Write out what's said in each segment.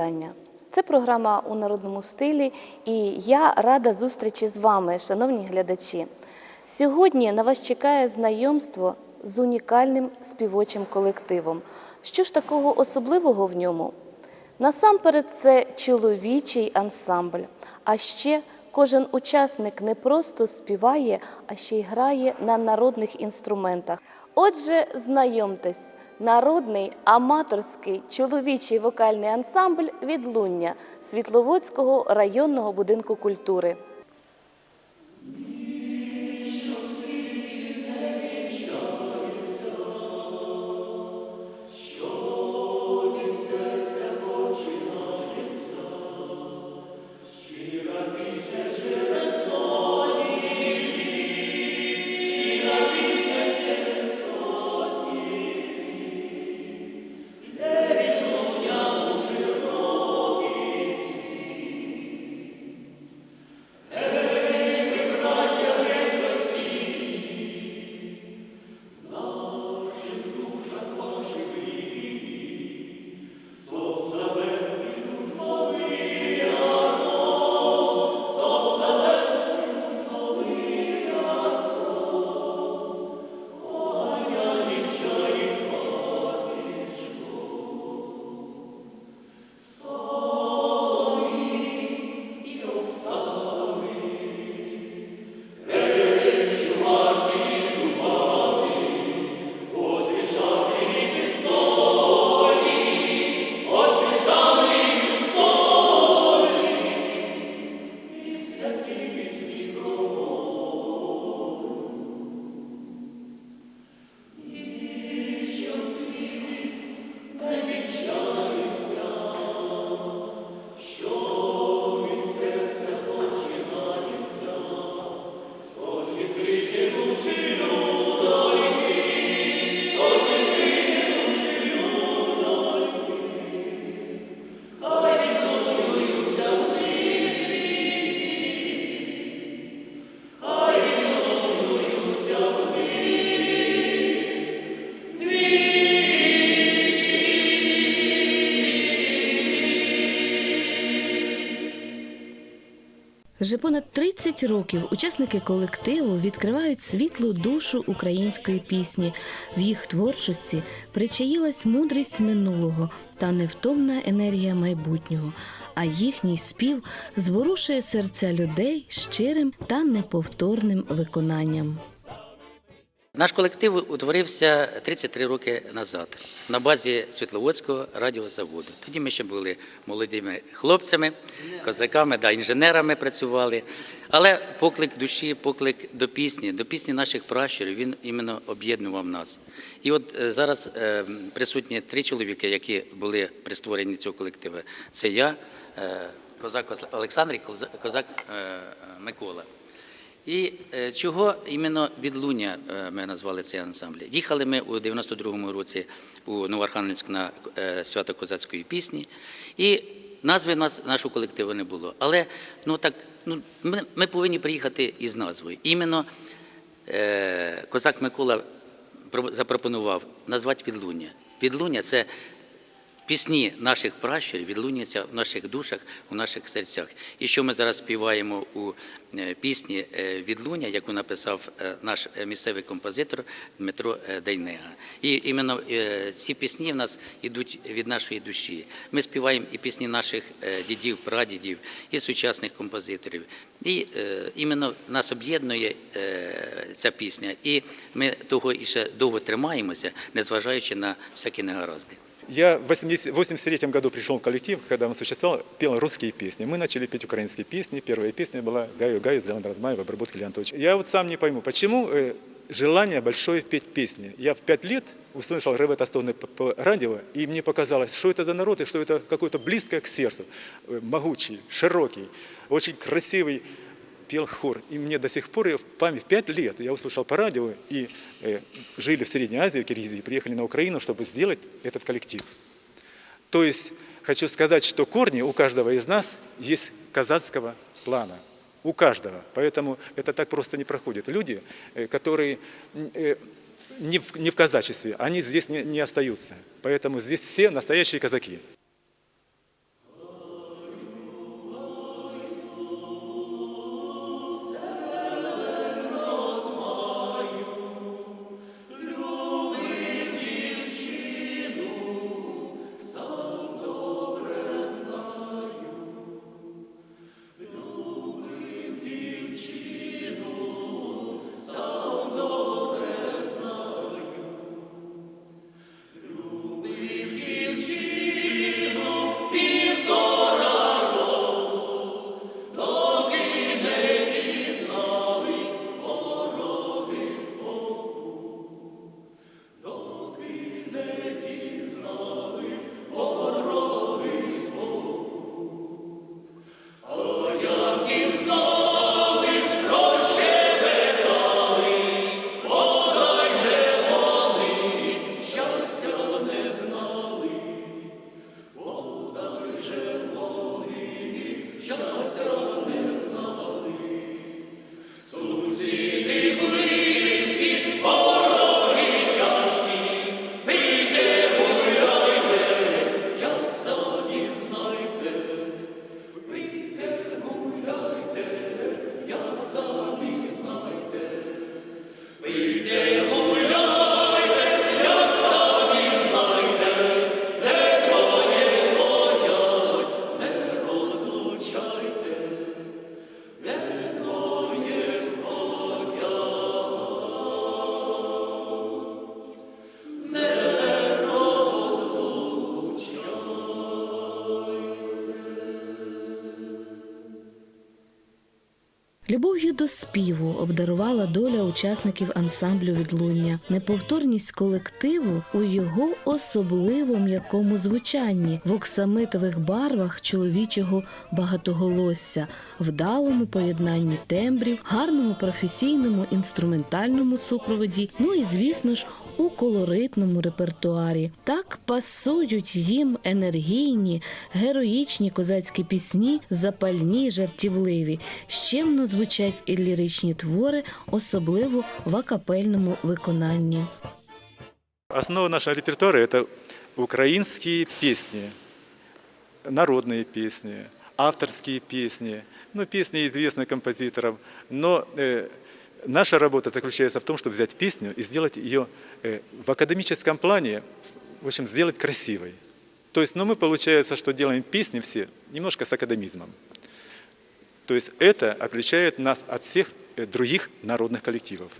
Мої. Це програма у народному стилі, і я рада зустрічі з вами, шановні глядачі. Сьогодні на вас чекає знайомство з унікальним співочим колективом. Що ж такого особливого в ньому? Насамперед, це чоловічий ансамбль. А ще кожен учасник не просто співає, а ще й грає на народних інструментах. Отже, знайомтесь, народний аматорський чоловічий вокальний ансамбль Відлуння Світловодського районного будинку культури. Вже понад 30 років учасники колективу відкривають світлу душу української пісні. В їх творчості причаїлась мудрість минулого та невтомна енергія майбутнього. А їхній спів зворушує серця людей щирим та неповторним виконанням. Наш колектив утворився 33 роки назад на базі Світловодського радіозаводу. Тоді ми ще були молодими хлопцями, козаками, да, інженерами працювали. Але поклик душі, поклик до пісні, до пісні наших пращурів, він іменно об'єднував нас. І от е, зараз е, присутні три чоловіки, які були при створенні цього колективу. Це я, е, козак Олександр і козак- Микола. І е, чого іменно відлуння е, ми назвали цей ансамбль? Їхали ми у 92-му році у Новоархангельськ на е, свято козацької пісні, і назви нас, нашого колективу не було. Але ну так, ну, ми, ми повинні приїхати із назвою. Іменно е, козак Микола запропонував назвати відлуння. Відлуння це пісні наших пращурів відлунюються в наших душах, у наших серцях. І що ми зараз співаємо у е, пісні е, Відлуння, яку написав е, наш місцевий композитор Дмитро Дейнега. І іменно ці пісні в нас йдуть від нашої душі. Ми співаємо і пісні наших дідів, прадідів, і сучасних композиторів. І іменно нас об'єднує ця пісня. І ми того і ще довго тримаємося, незважаючи на всякі негаразди. Я в 80 83 году пришел в коллектив, когда он существовал, пел русские песни. Мы начали петь украинские песни. Первая песня была «Гаю, гаю, сделан Размай» в обработке Леонтовича. Я вот сам не пойму, почему э, желание большое петь песни. Я в пять лет услышал Реве Тостоны по, по радио, и мне показалось, что это за народ, и что это какое-то близкое к сердцу, э, могучий, широкий, очень красивый пел хор. И мне до сих пор, я в память, в пять лет я услышал по радио, и э, жили в Средней Азии, в Киргизии, приехали на Украину, чтобы сделать этот коллектив. То есть хочу сказать, что корни у каждого из нас есть казацкого плана. У каждого. Поэтому это так просто не проходит. Люди, э, которые э, не в, не в казачестве, они здесь не, не остаются. Поэтому здесь все настоящие казаки. До співу обдарувала доля учасників ансамблю відлуння, неповторність колективу у його особливо м'якому звучанні, в оксамитових барвах чоловічого багатоголосся, вдалому поєднанні тембрів, гарному професійному інструментальному супроводі, ну і звісно ж у колоритному репертуарі. Так пасують їм енергійні, героїчні козацькі пісні, запальні, жартівливі. Щемно звучать і ліричні твори, особливо в акапельному виконанні. Основа нашего репертуара – это украинские песни, народные песни, авторские песни, ну, песни известных композиторов. Но э, наша работа заключается в том, чтобы взять песню и сделать ее э, В академическом плане, в общем, сделать красивой. То есть, ну, мы, получается, что делаем песни все немножко с академизмом. То есть это отличает нас от всех э, других народных коллективов.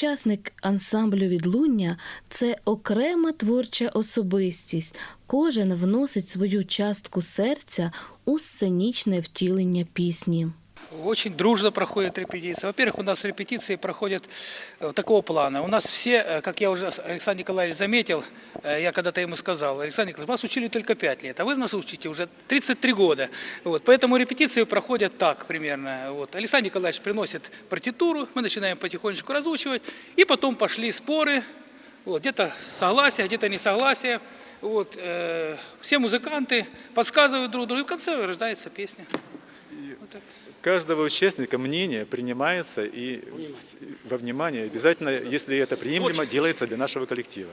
Учасник ансамблю відлуння це окрема творча особистість. Кожен вносить свою частку серця у сценічне втілення пісні. Очень дружно проходят репетиции. Во-первых, у нас репетиции проходят э, такого плана. У нас все, э, как я уже Александр Николаевич заметил, э, я когда-то ему сказал, Александр Николаевич, вас учили только 5 лет, а вы нас учите уже 33 года. Вот, поэтому репетиции проходят так примерно. Вот. Александр Николаевич приносит партитуру, мы начинаем потихонечку разучивать, и потом пошли споры, вот, где-то согласие, где-то несогласие. Вот, э, все музыканты подсказывают друг другу, и в конце рождается песня. Каждого участника мнение принимается и во внимание обязательно, если это приемлемо, делается для нашего коллектива.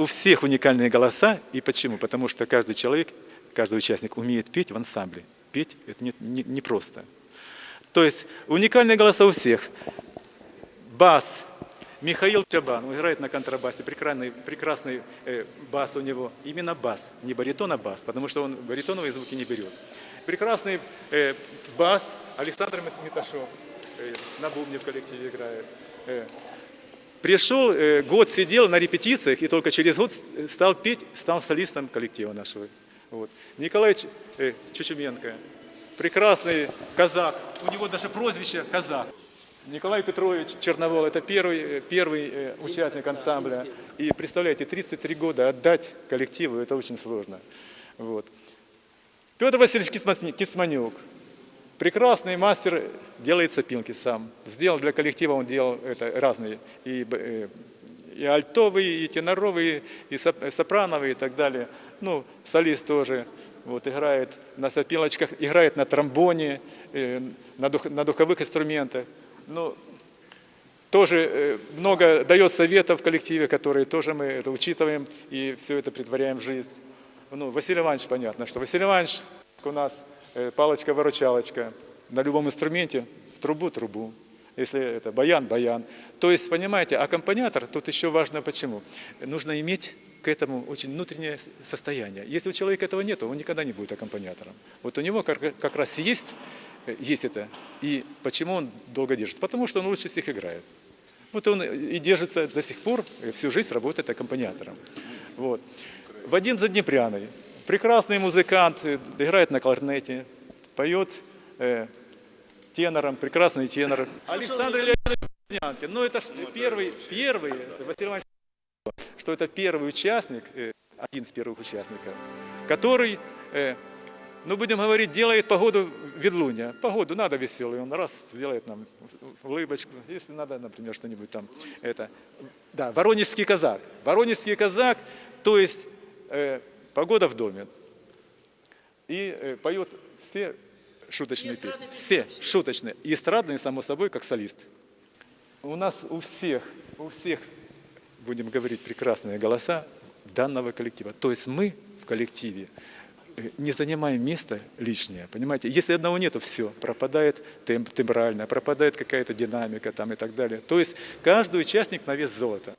У всех уникальные голоса. И почему? Потому что каждый человек, каждый участник умеет петь в ансамбле. Петь это не, не, не просто. То есть уникальные голоса у всех. Бас. Михаил Чабан, он играет на контрабасе, прекрасный, прекрасный э, бас у него, именно бас, не баритон, а бас, потому что он баритоновые звуки не берет. Прекрасный э, бас Александр Миташов, э, на бубне в коллективе играет. Э, Пришел, э, год сидел на репетициях и только через год стал петь, стал солистом коллектива нашего. Вот. Николай Ч- э, Чучуменко, прекрасный казах, у него даже прозвище казах. Николай Петрович Черновол, это первый, э, первый участник ансамбля. И представляете, 33 года отдать коллективу, это очень сложно. Вот. Петр Васильевич Кисманюк, прекрасный мастер, делает сопилки сам. Сделал для коллектива, он делал это разные, и, э, и альтовые, и теноровые, и э, сопрановые и так далее. Ну, солист тоже вот, играет на сопилочках, играет на тромбоне, э, на, дух- на духовых инструментах. Ну, тоже э, много дает советов в коллективе, которые тоже мы это учитываем и все это притворяем в жизнь. Ну, Василий Иванович, понятно, что Василий Иванович у нас э, палочка-выручалочка на любом инструменте, в трубу трубу. Если это баян, баян. То есть, понимаете, аккомпаниатор, тут еще важно почему. Нужно иметь к этому очень внутреннее состояние. Если у человека этого нет, он никогда не будет аккомпаниатором. Вот у него как, как раз есть, э, есть это. И почему он долго держит? Потому что он лучше всех играет. Вот он и держится до сих пор, э, всю жизнь работает аккомпаниатором. Вот. Вадим Заднепряный, прекрасный музыкант, э, играет на кларнете, поет тенором, прекрасный тенор. Александр Леонидович ну это первый, первый, Василий Иванович, что это первый участник, э, один из первых участников, который, э, ну будем говорить, делает погоду Ведлуня. Погоду надо веселую, он раз сделает нам улыбочку, если надо, например, что-нибудь там. Это. Да, Воронежский казак. Воронежский казак, то есть э, погода в доме. И поет все шуточные песни. Все шуточные. И эстрадные, само собой, как солист. У нас у всех, у всех, будем говорить, прекрасные голоса данного коллектива. То есть мы в коллективе э, не занимаем место лишнее, понимаете? Если одного нету, все, пропадает темп, тембрально, пропадает какая-то динамика там и так далее. То есть каждый участник на вес золота.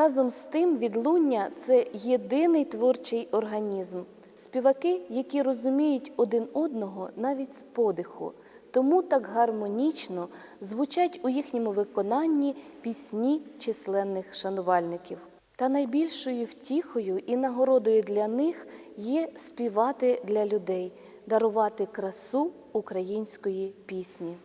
Разом з тим, відлуння це єдиний творчий організм. Співаки, які розуміють один одного навіть з подиху, тому так гармонічно звучать у їхньому виконанні пісні численних шанувальників. Та найбільшою втіхою і нагородою для них є співати для людей, дарувати красу української пісні.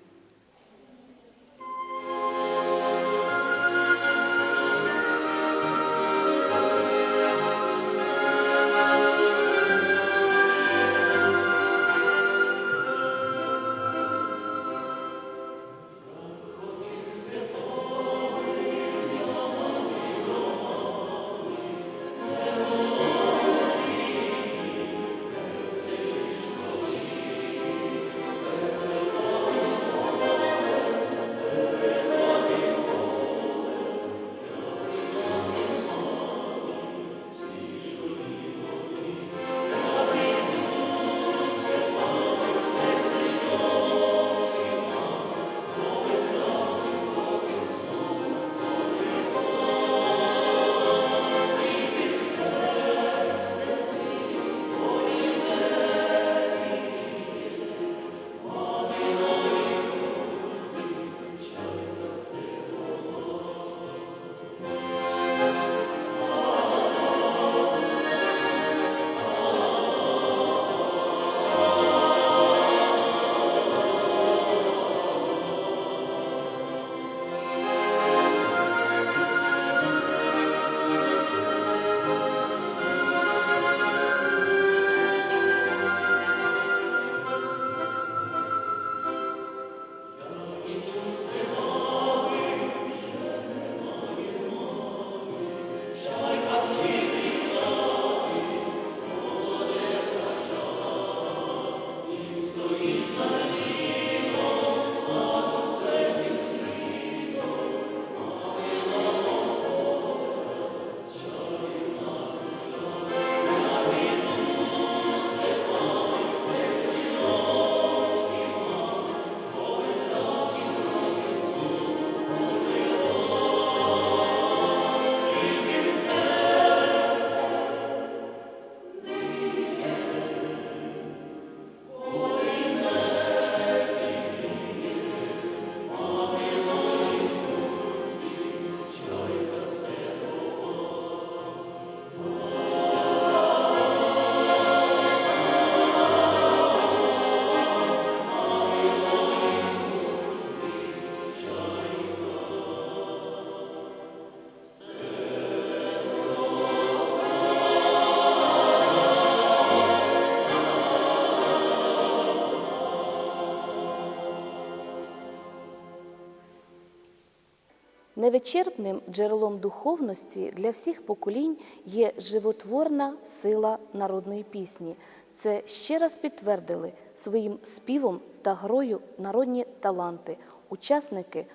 Невичерпним джерелом духовності для всіх поколінь є животворна сила народної пісні. Це ще раз підтвердили своїм співом та грою народні таланти, учасники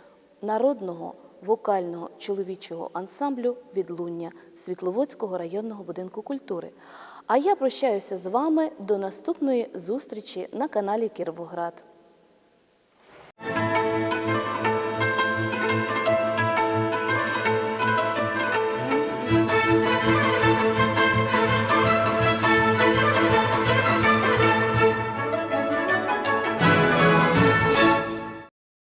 народного вокального чоловічого ансамблю Відлуння Світловодського районного будинку культури. А я прощаюся з вами до наступної зустрічі на каналі Кіровоград.